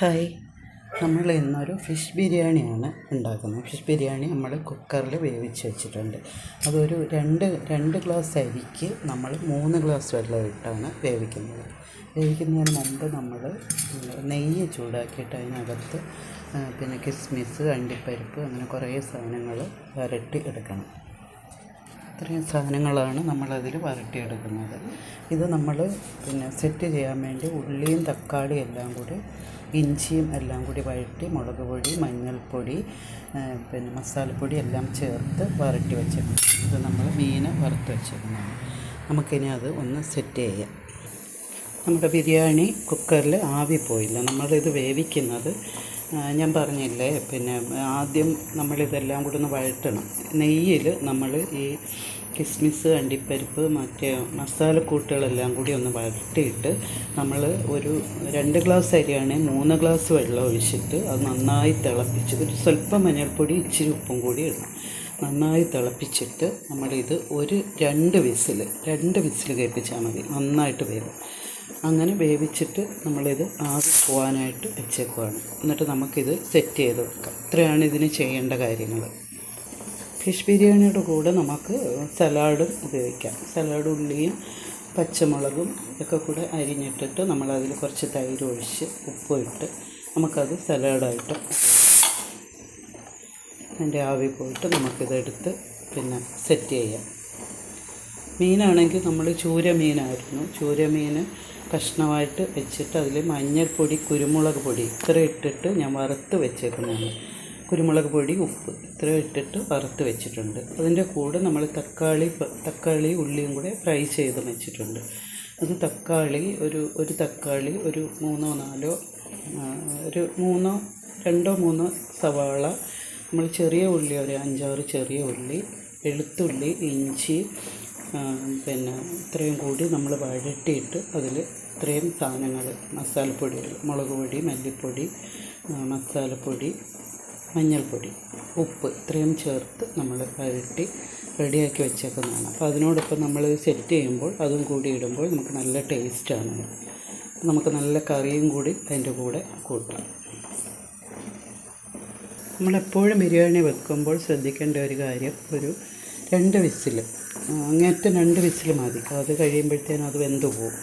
Hi. നമ്മൾ ഇന്നൊരു fish ബിരിയാണിയാണ് ഉണ്ടാക്കുന്നത്. ഫിഷ് ബിരിയാണി നമ്മൾ കുക്കറിൽ വേവിച്ച് വെച്ചിട്ടുണ്ട്. അതൊരു രണ്ട് രണ്ട് ഗ്ലാസ് അരിക്ക് നമ്മൾ മൂന്ന് ഗ്ലാസ് വെള്ളം ഇട്ടാണ് വേവിക്കുന്നത്. വേവിക്കുന്നതിന് മുമ്പ് നമ്മൾ നെയ്യ് ചൂടാക്കിയിട്ട് അതിനകത്ത് പിന്നെ കിസ്മിസ് അണ്ടിപ്പരിപ്പ് അങ്ങനെ കുറേ സാധനങ്ങൾ വരട്ടി എടുക്കണം. ഇത്രയും സാധനങ്ങളാണ് നമ്മളതിൽ വരട്ടിയെടുക്കുന്നത് ഇത് നമ്മൾ പിന്നെ സെറ്റ് ചെയ്യാൻ വേണ്ടി ഉള്ളിയും തക്കാളിയും എല്ലാം കൂടി ഇഞ്ചിയും എല്ലാം കൂടി വഴറ്റി മുളക് പൊടി മഞ്ഞൾപ്പൊടി പിന്നെ മസാലപ്പൊടി എല്ലാം ചേർത്ത് വരട്ടി വെച്ചിട്ടുണ്ട് ഇത് നമ്മൾ മീൻ വറുത്ത് വെച്ചിരുന്നതാണ് നമുക്കിനി അത് ഒന്ന് സെറ്റ് ചെയ്യാം. നമ്മുടെ ബിരിയാണി കുക്കറിൽ ആവി പോയില്ല. നമ്മളിത് വേവിക്കുന്നത് ഞാൻ പറഞ്ഞില്ലേ പിന്നെ ആദ്യം നമ്മളിതെല്ലാം കൂടി ഒന്ന് വഴറ്റണം. നെയ്യിൽ നമ്മൾ ഈ കിസ്മിസ് അണ്ടിപ്പരിപ്പ് മറ്റേ മസാലക്കൂട്ടുകളെല്ലാം കൂടി ഒന്ന് വഴറ്റിയിട്ട് നമ്മൾ ഒരു രണ്ട് ഗ്ലാസ് അരിയാണെങ്കിൽ മൂന്ന് ഗ്ലാസ് വെള്ളം ഒഴിച്ചിട്ട് അത് നന്നായി തിളപ്പിച്ച് ഒരു സ്വല്പം മഞ്ഞൾപ്പൊടി ഇച്ചിരി ഉപ്പും കൂടി ഇടണം. നന്നായി തിളപ്പിച്ചിട്ട് നമ്മളിത് ഒരു രണ്ട് വിസിൽ രണ്ട് വിസിൽ കേൾപ്പിച്ചാൽ മതി നന്നായിട്ട് വേവും. അങ്ങനെ വേവിച്ചിട്ട് നമ്മളിത് ആവി പോകാനായിട്ട് വെച്ചേക്കുവാണ്. എന്നിട്ട് നമുക്കിത് സെറ്റ് ചെയ്ത് വെക്കാം. ഇത്രയാണ് ഇതിന് ചെയ്യേണ്ട കാര്യങ്ങൾ ഫിഷ് ബിരിയാണിയുടെ കൂടെ നമുക്ക് സലാഡും ഉപയോഗിക്കാം. സലാഡ് ഉള്ളിയും പച്ചമുളകും ഇതൊക്കെ കൂടെ അരിഞ്ഞിട്ടിട്ട് നമ്മളതിൽ കുറച്ച് തൈര് ഒഴിച്ച് ഉപ്പും ഇട്ട് നമുക്കത് സലാഡായിട്ട് അതിന്റെ ആവി പോയിട്ട് നമുക്കിതെടുത്ത് പിന്നെ സെറ്റ് ചെയ്യാം. മീനാണെങ്കിൽ നമ്മൾ ചൂര മീനായിരുന്നു ചൂര മീൻ കഷ്ണമായിട്ട് വെച്ചിട്ട് അതിൽ മഞ്ഞൾപ്പൊടി കുരുമുളക് പൊടി ഇത്ര ഇട്ടിട്ട് ഞാൻ വറുത്ത് വെച്ചേക്കുന്നതാണ്. കുരുമുളക് പൊടി ഉപ്പ് ഇത്ര ഇട്ടിട്ട് വറുത്ത് വെച്ചിട്ടുണ്ട്. അതിന്റെ കൂടെ നമ്മൾ തക്കാളി തക്കാളി ഉള്ളിയും കൂടെ ഫ്രൈ ചെയ്ത് വെച്ചിട്ടുണ്ട്. അത് തക്കാളി ഒരു ഒരു തക്കാളി ഒരു മൂന്നോ നാലോ ഒരു മൂന്നോ രണ്ടോ മൂന്നോ സവാള നമ്മൾ ചെറിയ ഉള്ളി ഒരു അഞ്ചാറ് ചെറിയ ഉള്ളി വെളുത്തുള്ളി ഇഞ്ചി പിന്നെ ഇത്രയും കൂടി നമ്മൾ വഴട്ടിയിട്ട് അതിൽ ഇത്രയും സാധനങ്ങൾ മസാലപ്പൊടികൾ മുളക് പൊടി മല്ലിപ്പൊടി മസാലപ്പൊടി മഞ്ഞൾപ്പൊടി ഉപ്പ് ഇത്രയും ചേർത്ത് നമ്മൾ പരട്ടി റെഡിയാക്കി വെച്ചേക്കുന്നതാണ്. അപ്പോൾ അതിനോടൊപ്പം നമ്മൾ സെറ്റ് ചെയ്യുമ്പോൾ അതും കൂടി ഇടുമ്പോൾ നമുക്ക് നല്ല ടേസ്റ്റാണ് നമുക്ക് നല്ല കറിയും കൂടി അതിന്റെ കൂടെ കൂട്ടാം. നമ്മളെപ്പോഴും ബിരിയാണി വെക്കുമ്പോൾ ശ്രദ്ധിക്കേണ്ട ഒരു കാര്യം ഒരു രണ്ട് വിസിൽ അങ്ങേറ്റം രണ്ട് വിസിൽ മതി. അത് കഴിയുമ്പോഴത്തേനും അത് വെന്ത് പോകും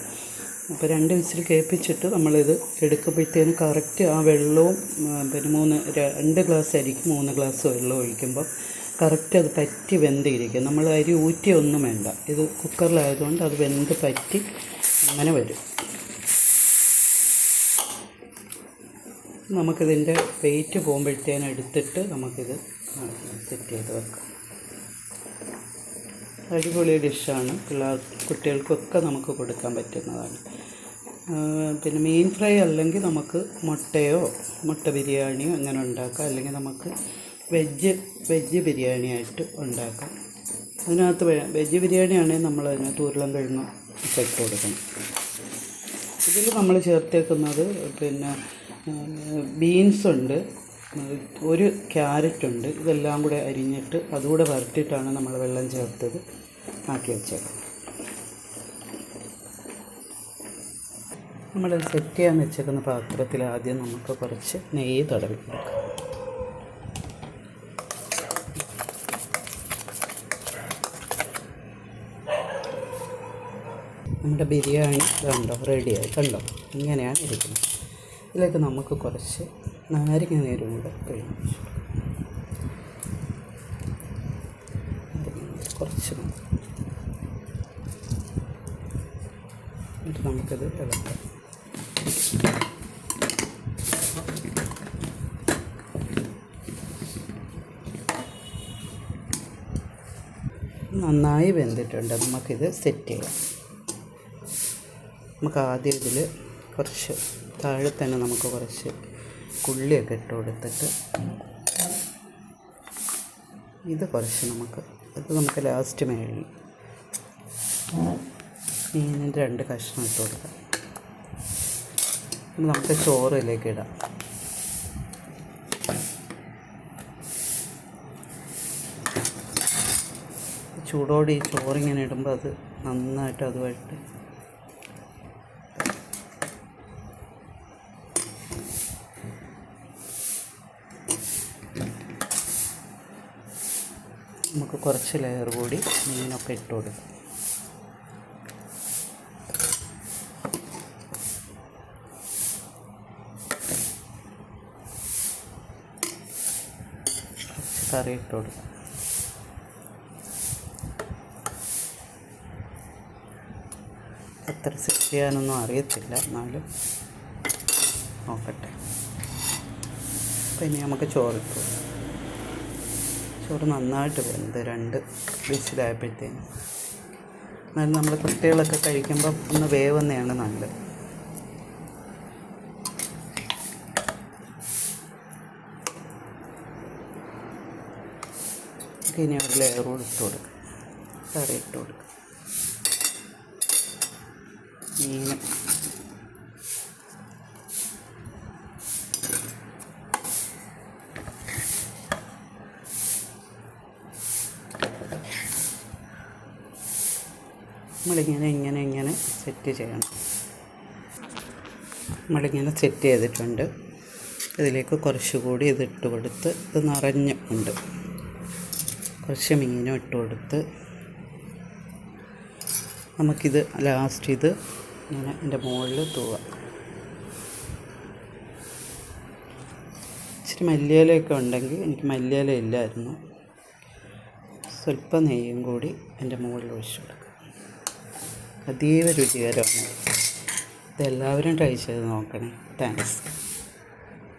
അപ്പോൾ രണ്ട് വിസിൽ കേൾപ്പിച്ചിട്ട് നമ്മളിത് എടുക്കുമ്പോഴത്തേനും കറക്റ്റ് ആ വെള്ളവും പിന്നെ മൂന്ന് രണ്ട് ഗ്ലാസ് അരിക്ക് മൂന്ന് ഗ്ലാസ് വെള്ളം ഒഴിക്കുമ്പോൾ കറക്റ്റ് അത് പറ്റി വെന്തിരിക്കും. നമ്മൾ അരി ഊറ്റിയൊന്നും വേണ്ട. ഇത് കുക്കറിലായതുകൊണ്ട് അത് വെന്ത് പറ്റി അങ്ങനെ വരും. നമുക്കിതിന്റെ വെയിറ്റ് പോകുമ്പോഴത്തേനും എടുത്തിട്ട് നമുക്കിത് സെറ്റ് ചെയ്ത് വെക്കാം. അടിപൊളി ഡിഷാണ്. പിള്ളേർ കുട്ടികൾക്കൊക്കെ നമുക്ക് കൊടുക്കാൻ പറ്റുന്നതാണ്. പിന്നെ മീൻ ഫ്രൈ അല്ലെങ്കിൽ നമുക്ക് മുട്ടയോ മുട്ട ബിരിയാണിയോ അങ്ങനെ ഉണ്ടാക്കാം. അല്ലെങ്കിൽ നമുക്ക് വെജ് വെജ് ബിരിയാണി ആയിട്ട് ഉണ്ടാക്കാം. അതിനകത്ത് വെജ് ബിരിയാണി ആണെങ്കിൽ നമ്മൾ അതിനകത്ത് ഉരുളം കിഴങ്ങ് ഇട്ട് കൊടുക്കണം. ഇതിൽ നമ്മൾ ചേർത്തേക്കുന്നത് പിന്നെ ബീൻസ് ഉണ്ട് ഒരു ക്യാരറ്റ് ഉണ്ട്. ഇതെല്ലാം കൂടെ അരിഞ്ഞിട്ട് അതുകൂടെ വരട്ടിയിട്ടാണ് നമ്മൾ വെള്ളം ചേർത്തത്. ആക്കി വെച്ചത് നമ്മൾ സെറ്റ് ചെയ്യാൻ വെച്ചേക്കുന്ന പാത്രത്തിൽ ആദ്യം നമുക്ക് കുറച്ച് നെയ്യ് തടവി കൊടുക്കാം നമ്മുടെ ബിരിയാണി കണ്ടോ? റെഡിയായി കണ്ടോ? ഇങ്ങനെയാണ് ഇരിക്കുന്നത്. ഇതിലേക്ക് നമുക്ക് കുറച്ച് നാരങ്ങ നീരും കൂടെ കഴിഞ്ഞു. കുറച്ച്. എന്നിട്ട് നമുക്കത് ഇളക്കാം. നന്നായി വെന്തിട്ടുണ്ട്. നമുക്കിത് സെറ്റ് ചെയ്യാം. നമുക്ക് ആദ്യം ഇതിൽ കുറച്ച് താഴെ തന്നെ നമുക്ക് കുറച്ച് ഉള്ളിയൊക്കെ ഇട്ട് കൊടുത്തിട്ട് ഇത് കുറച്ച് നമുക്ക് ഇത് നമുക്ക് ലാസ്റ്റ് മേളിൽ മീനിന്റെ രണ്ട് കഷ്ണം ഇട്ട് കൊടുക്കാം. നമുക്ക് ചോറിലേക്ക് ഇടാം. ചൂടോടെ ഈ ചോറിങ്ങനെ ഇടുമ്പോൾ അത് നന്നായിട്ട് അതുമായിട്ട് നമുക്ക് കുറച്ച് ലെയർ കൂടി മീനൊക്കെ ഇട്ട് കൊടുക്കാം. കുറച്ച് കറി ഇട്ട് കൊടുക്കാം. എത്ര സെറ്റ് ചെയ്യാനൊന്നും അറിയത്തില്ല എന്നാലും നോക്കട്ടെ. അപ്പം ഇനി നമുക്ക് ചോറിട്ട് കൊടുക്കാം. ചോറ് നന്നായിട്ട് വെന്ത് രണ്ട് വിസിലായപ്പോഴത്തേനും. എന്നാലും നമ്മൾ കുട്ടികളൊക്കെ കഴിക്കുമ്പോൾ ഒന്ന് വേവുന്നതാണ് നല്ലത്. ഇനി ഒരു ലെയർ കൂടി ഇട്ട് കൊടുക്കാം. കറി ഇട്ട് കൊടുക്കും. മീനും നമ്മളിങ്ങനെ ഇങ്ങനെ ഇങ്ങനെ സെറ്റ് ചെയ്യണം. നമ്മളിങ്ങനെ സെറ്റ് ചെയ്തിട്ടുണ്ട്. ഇതിലേക്ക് കുറച്ചുകൂടി ഇത് ഇട്ട് കൊടുത്ത് ഇത് നിറഞ്ഞുണ്ട് കുറച്ച് മീനും ഇട്ട് കൊടുത്ത് നമുക്കിത് ലാസ്റ്റ് ഇത് ഇങ്ങനെ എന്റെ മുകളിൽ തൂവാം. ഇച്ചിരി മല്ലിയിലയൊക്കെ ഉണ്ടെങ്കിൽ എനിക്ക് മല്ലിയില ഇല്ലായിരുന്നു. സ്വല്പം നെയ്യും കൂടി എന്റെ മുകളിൽ ഒഴിച്ചു കൊടുക്കുക അതീവ രുചികരമാണ്. ഇതെല്ലാവരും ട്രൈ ചെയ്ത് നോക്കണേ. താങ്ക്സ്